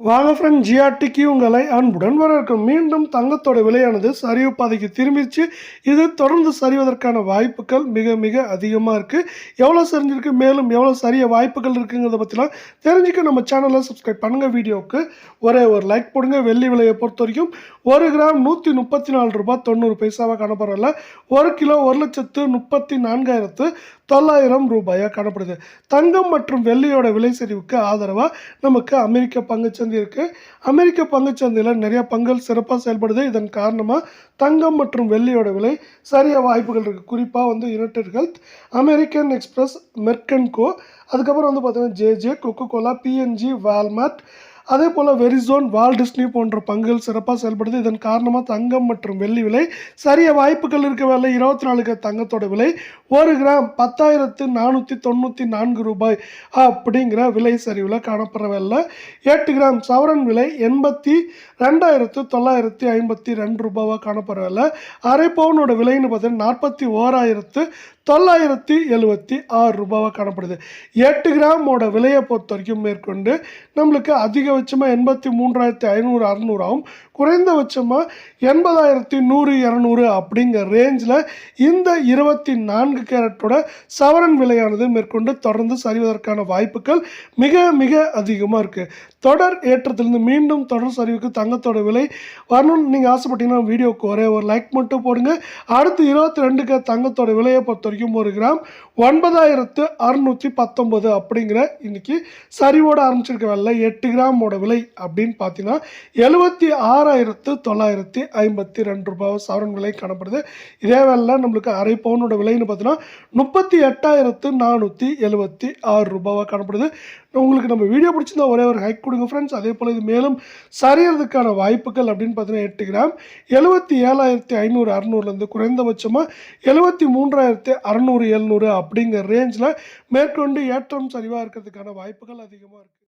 வாங்க ஃப்ரெண்ட் ஜிஆர்டிக்கு உங்களை அன்புடன் வரவேற்கும். மீண்டும் தங்கத்தோட விலையானது சரிவு பாதைக்கு திரும்பிச்சு இது தொடர்ந்து சரிவதற்கான வாய்ப்புகள் மிக மிக அதிகமாக இருக்குது எவ்வளோ சரிஞ்சிருக்கு மேலும் எவ்வளோ சரிய வாய்ப்புகள் இருக்குங்கிறத பற்றிலாம் தெரிஞ்சுக்க நம்ம சேனலை சப்ஸ்கிரைப் பண்ணுங்கள் வீடியோவுக்கு ஒரே ஒரு லைக் போடுங்க. வெள்ளி விலையை பொறுத்த வரைக்கும் ஒரு கிராம் நூற்றி முப்பத்தி நாலு ரூபாய் தொண்ணூறு பைசாவாக காணப்படுறதில்ல ஒரு கிலோ ஒரு லட்சத்து முப்பத்தி நான்காயிரத்து தொள்ளாயிரம் ரூபாயாக காணப்படுது. தங்கம் மற்றும் வெள்ளியோட விலை சரிவுக்கு ஆதரவாக நமக்கு அமெரிக்க பங்குச்சந்தை இருக்குது அமெரிக்க பங்குச்சந்தையில் நிறைய பங்குகள் சிறப்பாக செயல்படுது. இதன் காரணமாக தங்கம் மற்றும் வெள்ளியோட விலை சரிய வாய்ப்புகள் இருக்குது குறிப்பாக வந்து United Health American Express Merck and Co அதுக்கப்புறம் வந்து பார்த்தீங்கன்னா JJ Coca Cola PNG Walmart அதே போல் வெரிசோன் வால் டிஸ்னி போன்ற பங்குகள் சிறப்பாக செயல்படுது இதன் காரணமாக தங்கம் மற்றும் வெள்ளி விலை சரிய வாய்ப்புகள் இருக்க வேலை இருபத்தி நாலு தங்கத்தோட விலை ஒரு கிராம் பத்தாயிரத்து நானூற்றி தொண்ணூற்றி நான்கு ரூபாய் அப்படிங்கிற விலை சரிவில் காணப்படுற வேலை எட்டு கிராம் சவரன் விலை எண்பத்தி ரெண்டாயிரத்து தொள்ளாயிரத்தி ஐம்பத்தி ரெண்டு ரூபாவாக காணப்படுற வேலை அரை பவுனோட விலைன்னு பார்த்தீங்கன்னா நாற்பத்தி ஓராயிரத்து தொள்ளாயிரத்தி எழுபத்தி ஆறு ரூபாவாக காணப்படுது. எட்டு கிராமோட விலையை பொறுத்த வரைக்கும் மேற்கொண்டு நம்மளுக்கு அதிகபட்சமாக எண்பத்தி மூன்றாயிரத்தி ஐநூறு அறநூறாகவும் குறைந்தபட்சமாக எண்பதாயிரத்தி நூறு இரநூறு அப்படிங்கிற ரேஞ்சில் இந்த இருபத்தி நான்கு கேரட்டோட சவரன் விலையானது மேற்கொண்டு தொடர்ந்து சரிவதற்கான வாய்ப்புகள் மிக மிக அதிகமாக இருக்குது தொடர் ஏற்றத்திலிருந்து மீண்டும் தொடர் சரிவுக்கு தங்கத்தோட விலை வரணும்னு நீங்கள் ஆசைப்பட்டீங்கன்னா வீடியோக்கு ஒரே ஒரு லைக் மட்டும் போடுங்க. அடுத்து இருபத்தி ரெண்டுக்கு தங்கத்தோட விலையை பொறுத்த வரைக்கும் ஒரு கிராம் ஒன்பதாயிரத்து அறுநூற்றி பத்தொம்பது அப்படிங்கிற இன்றைக்கி சரிவோட ஆரம்பிச்சிருக்க விலை எட்டு கிராமோட விலை அப்படின்னு பார்த்தீங்கன்னா எழுபத்தி ஆறாயிரத்து தொள்ளாயிரத்தி ஐம்பத்தி ரெண்டு ரூபாய் சவரன் விலை காணப்படுது. இதே வேலை நம்மளுக்கு அரை பவுனோட விலைன்னு பார்த்தீங்கன்னா முப்பத்தி எட்டாயிரத்து நானூற்றி எழுபத்தி ஆறு ரூபாவாக காணப்படுது. உங்களுக்கு நம்ம வீடியோ பிடிச்சிருந்தா ஒரே ஒரு ஹைக் கொடுங்க ஃப்ரெண்ட்ஸ் அதே போல் இது மேலும் சரியறதுக்கான வாய்ப்புகள் அப்படின்னு பார்த்தீங்கன்னா எட்டு கிராம் எழுபத்தி ஏழாயிரத்தி ஐநூறு அறநூறுலேருந்து குறைந்தபட்சமாக எழுபத்தி மூன்றாயிரத்தி அறநூறு எழுநூறு அப்படிங்கிற ரேஞ்சில் மேற்கொண்டு ஏற்றம் சரிவாக இருக்கிறதுக்கான வாய்ப்புகள் அதிகமாக இருக்குது